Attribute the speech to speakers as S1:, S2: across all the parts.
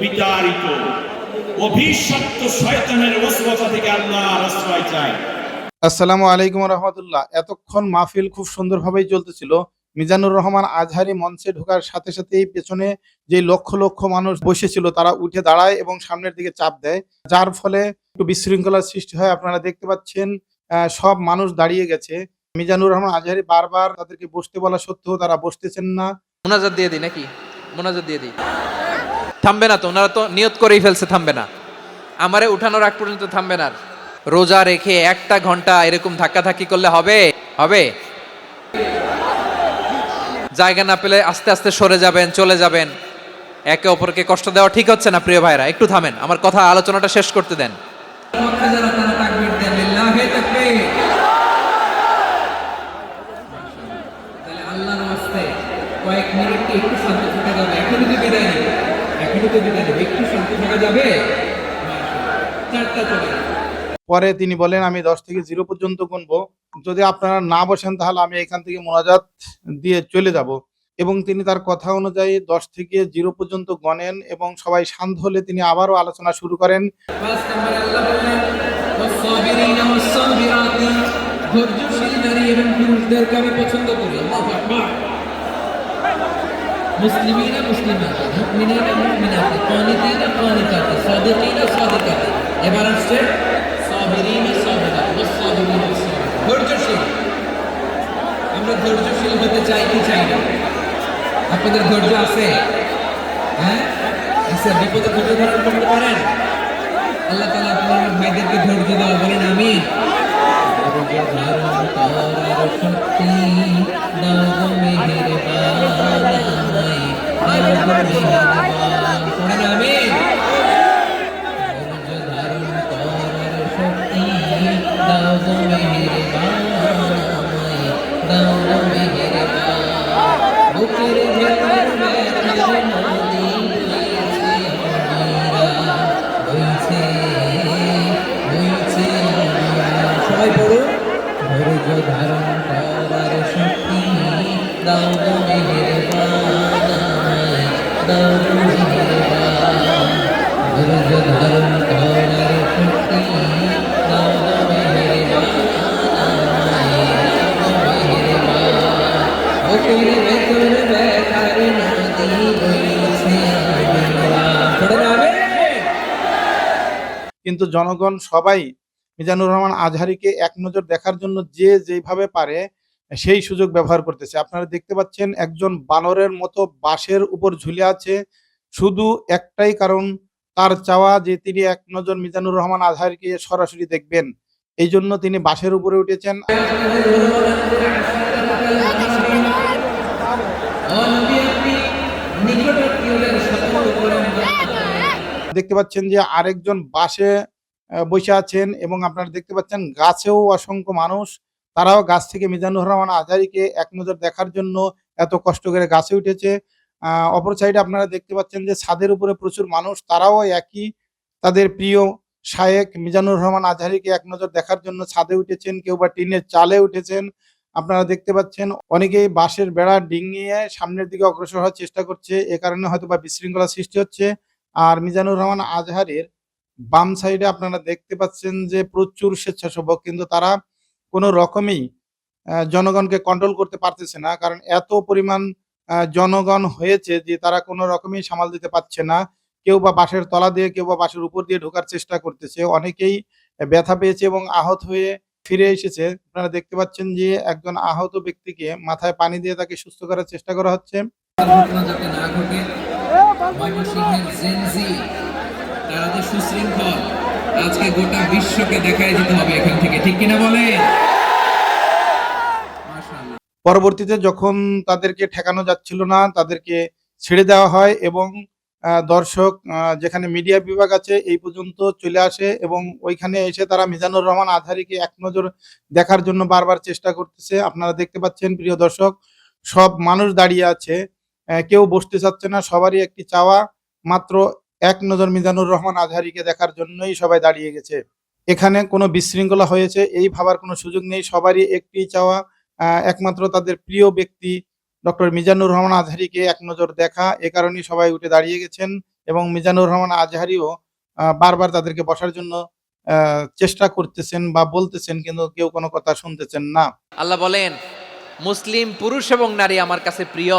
S1: বিচারিত অভিশপ্ত শয়তানের ওসওয়াসা থেকে আল্লাহর আশ্রয় চাই।
S2: আসসালামু আলাইকুম রহমতুল্লাহ। এতক্ষণ মাহফিল খুব সুন্দরভাবেই চলতেছিল। মিজানুর রহমান আজহারি মঞ্চে ঢোকার সাথে সাথেই পেছনে যে লক্ষ লক্ষ মানুষ বসেছিল, তারা উঠে দাঁড়ায় এবং সামনের দিকে চাপ দেয়। যার ফলে একটু বিশৃঙ্খলার সৃষ্টি হয়। আপনারা দেখতে পাচ্ছেন সব মানুষ দাঁড়িয়ে গেছে। মিজানুর রহমান আজহারি বারবার তাদেরকে বসতে বলা সত্ত্বেও তারা বসতেছেন না।
S3: মোনাজাত দিয়ে দিই নাকি? মোনাজাত দিয়ে দিই। থামবে না তো, ওনারা তো নিয়ত করেই ফেলছে, থামবে না। আমারে উঠানোর আগ পর্যন্ত থামবে না রোজা রেখে একটা ঘণ্টা এরকম ধাক্কাধাক্কি করলে হবে? হবে? জায়গা না পেলে আস্তে আস্তে সরে যাবেন, চলে যাবেন। একে অপরকে কষ্ট দেওয়া ঠিক হচ্ছে না, প্রিয় ভাইরা। একটু থামেন, আমার কথা, আলোচনাটা শেষ করতে দেন।
S2: পরে তিনি বলেন, আমি দশ থেকে জিরো পর্যন্ত গুনবো। যদি আপনারা না বসেন, তাহলে আমি এখান থেকে মোনাজাত দিয়ে চলে যাব। এবং তিনি তার কথা অনুযায়ী দশ থেকে জিরো পর্যন্ত গণেন এবং সবাই শান্ত হলে তিনি আবারও আলোচনা শুরু করেন।
S4: এবার আসছে ধৈর্যশীল আমরা ধৈর্যশীল হতে চাই কি চাই না আপনাদের ধৈর্য আছে? হ্যাঁ? আছে বিপদে ধৈর্য ধারণ করতে পারেন আল্লাহ তালা আপনার ভাইদেরকে ধৈর্য দেওয়া বলেন আমি দাও
S2: মেহের জনগণ সবাই মিজানুর রহমান আজহারিকে এক নজর দেখার জন্য যে যেভাবে পারে, সেই সুযোগ ব্যবহার করতেছে। আপনারা দেখতে পাচ্ছেন একজন বানরের মতো বাঁশের উপর ঝুলে আছে। শুধু একটাই কারণ, তার চাওয়া যে তিনি এক নজর মিজানুর রহমান আজহারিকে সরাসরি দেখবেন, এই জন্য তিনি বাঁশের উপরে উঠেছেন। দেখতে পাচ্ছেন যে আরেকজন বাসে বসে আছেন এবং আপনারা দেখতে পাচ্ছেন গাছেও অসংখ্য মানুষ। তারাও গাছ থেকে মিজানুর রহমান আজহারিকে এক নজর দেখার জন্য এত কষ্ট করে গাছে উঠেছে। অপর সাইডে আপনারা দেখতে পাচ্ছেন যে ছাদের উপরে প্রচুর মানুষ, তারাও একই। তাদের প্রিয় শায়েক মিজানুর রহমান আজহারিকে এক নজর দেখার জন্য ছাদে উঠেছেন, কেউ বা টিনের চালে উঠেছেন। আপনারা দেখতে পাচ্ছেন অনেকেই বাঁশের বেড়া ডিঙিয়ে সামনের দিকে অগ্রসর হওয়ার চেষ্টা করছে, এ কারণে হয়তো বা বিশৃঙ্খলা সৃষ্টি হচ্ছে। আর মিজানুর রহমান আজহারের বাম সাইডে আপনারা দেখতে পাচ্ছেন যে প্রচুর স্বেচ্ছাসেবক কিন্তু তারা কোনো রকমেই আহ, জনগণকে কন্ট্রোল করতে পারতেছে না। কারণ এত পরিমাণ আহ, জনগণ হয়েছে যে তারা কোনো রকমেই সামাল দিতে পারছে না। কেউ বা বাঁশের তলা দিয়ে কেউ বা বাঁশের উপর দিয়ে ঢোকার চেষ্টা করতেছে। অনেকেই ব্যথা পেয়েছে এবং আহত হয়ে ফিরে এসেছে। আপনারা দেখতে পাচ্ছেন যে একজন আহত ব্যক্তিকে মাথায় পানি দিয়ে তাকে সুস্থ করার চেষ্টা করা হচ্ছে।
S4: তারা যে সুশৃঙ্খল। আজকে গোটা বিশ্বকে দেখাই দিতে হবে এখান থেকে। ঠিক কিনা বলে?
S2: পরবর্তীতে যখন তাদেরকে ঠেকানো যাচ্ছিল না, তাদেরকে ছেড়ে দেওয়া হয় এবং দর্শক যেখানে মিডিয়া বিভাগ আছে, এই পর্যন্ত চলে আসে এবং ওইখানে এসে তারা মিজানুর রহমান আধারিকে এক নজর দেখার জন্য বারবার চেষ্টা করতেছে। আপনারা দেখতে পাচ্ছেন, প্রিয় দর্শক, সব মানুষ দাঁড়িয়ে আছে। কেউ বসতে চাচ্ছে না, সবারই একটি চাওয়া। মাত্র এক নজর মিজানুর রহমান আজহারিকে দেখার জন্যই সবাই দাঁড়িয়ে গেছে। এখানে কোনো বিশৃঙ্খলা হয়েছে, এই ভাবার কোনো সুযোগ নেই। সবারই একটি চাওয়া একমাত্র তাদের প্রিয় ব্যক্তি ডক্টর মিজানুর রহমান আজহারিকে এক নজর দেখা। এ কারণেই সবাই উঠে দাঁড়িয়ে গেছেন এবং মিজানুর রহমান আজহারিও বারবার তাদেরকে বসার জন্য চেষ্টা করতেছেন বা বলতেছেন কিন্তু কেউ কোনো কথা শুনতেছেন না।
S3: আল্লাহ বলেন, মুসলিম পুরুষ এবং নারী আমার কাছে প্রিয়।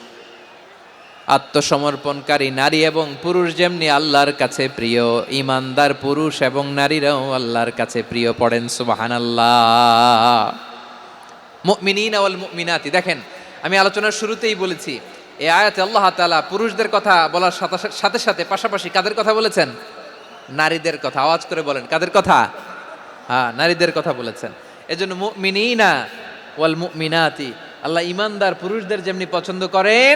S3: আত্মসমর্পণকারী নারী এবং পুরুষ যেমনি আল্লাহর কাছে প্রিয় ইমানদার পুরুষ এবং নারীরাও আল্লাহর কাছে প্রিয় পড়েন, সুবহানাল্লাহ। মুমিনিন ওয়াল মুমিনাতি, দেখেন, আমি আলোচনার শুরুতেই বলেছি, এই আয়াতে আল্লাহ তাআলা পুরুষদের কথা বলার সাথে সাথে পাশাপাশি কাদের কথা বলেছেন? নারীদের কথা, আওয়াজ করে বলেন, কাদের কথা? হ্যাঁ নারীদের কথা বলেছেন। এজন্য মুমিনিনা ওয়াল মুমিনাতি, আল্লাহ ইমানদার পুরুষদের যেমনি পছন্দ করেন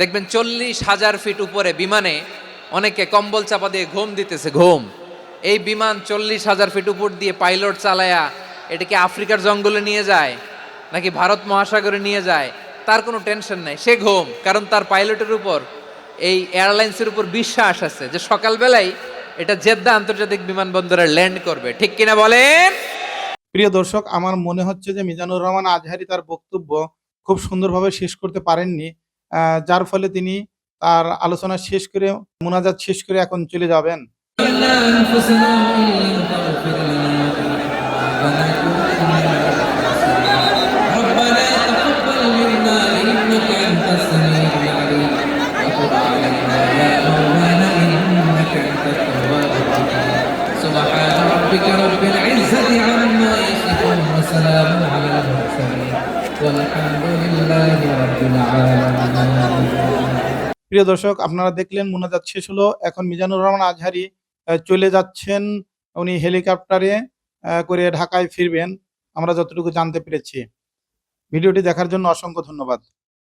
S3: দেখবেন চল্লিশ হাজার ফিট উপরে বিমানে অনেকে কম্বল চাপা দিয়ে ঘুম দিতেছে, ঘুম। এই বিমান চল্লিশ হাজার ফিট উপর দিয়ে পাইলট চালায়া এটাকে আফ্রিকার জঙ্গলে নিয়ে যায়, নাকি ভারত মহাসাগরে নিয়ে যায়, তার কোনো টেনশন নাই, সে ঘুম। কারণ তার পাইলটের উপর, এই এয়ারলাইন্সের উপর বিশ্বাস আছে যে সকালবেলায় এটা জেদ্দা আন্তর্জাতিক বিমানবন্দরে ল্যান্ড করবে। ঠিক কিনা বলেন?
S2: প্রিয় দর্শক, আমার মনে হচ্ছে যে মিজানুর রহমান আজহারি তার বক্তব্য খুব সুন্দরভাবে শেষ করতে পারেননি। যার ফলে তিনি তার আলোচনা শেষ করে মোনাজাত শেষ করে এখন চলে যাবেন প্রিয় দর্শক, আপনারা দেখলেন মোনাজাত শেষ হলো। এখন মিজানুর রহমান আজহারি চলে যাচ্ছেন। উনি হেলিকপ্টারে করে ঢাকায় ফিরবেন। আমরা যতটুকু জানতে পেরেছি। ভিডিওটি দেখার জন্য অসংখ্য ধন্যবাদ।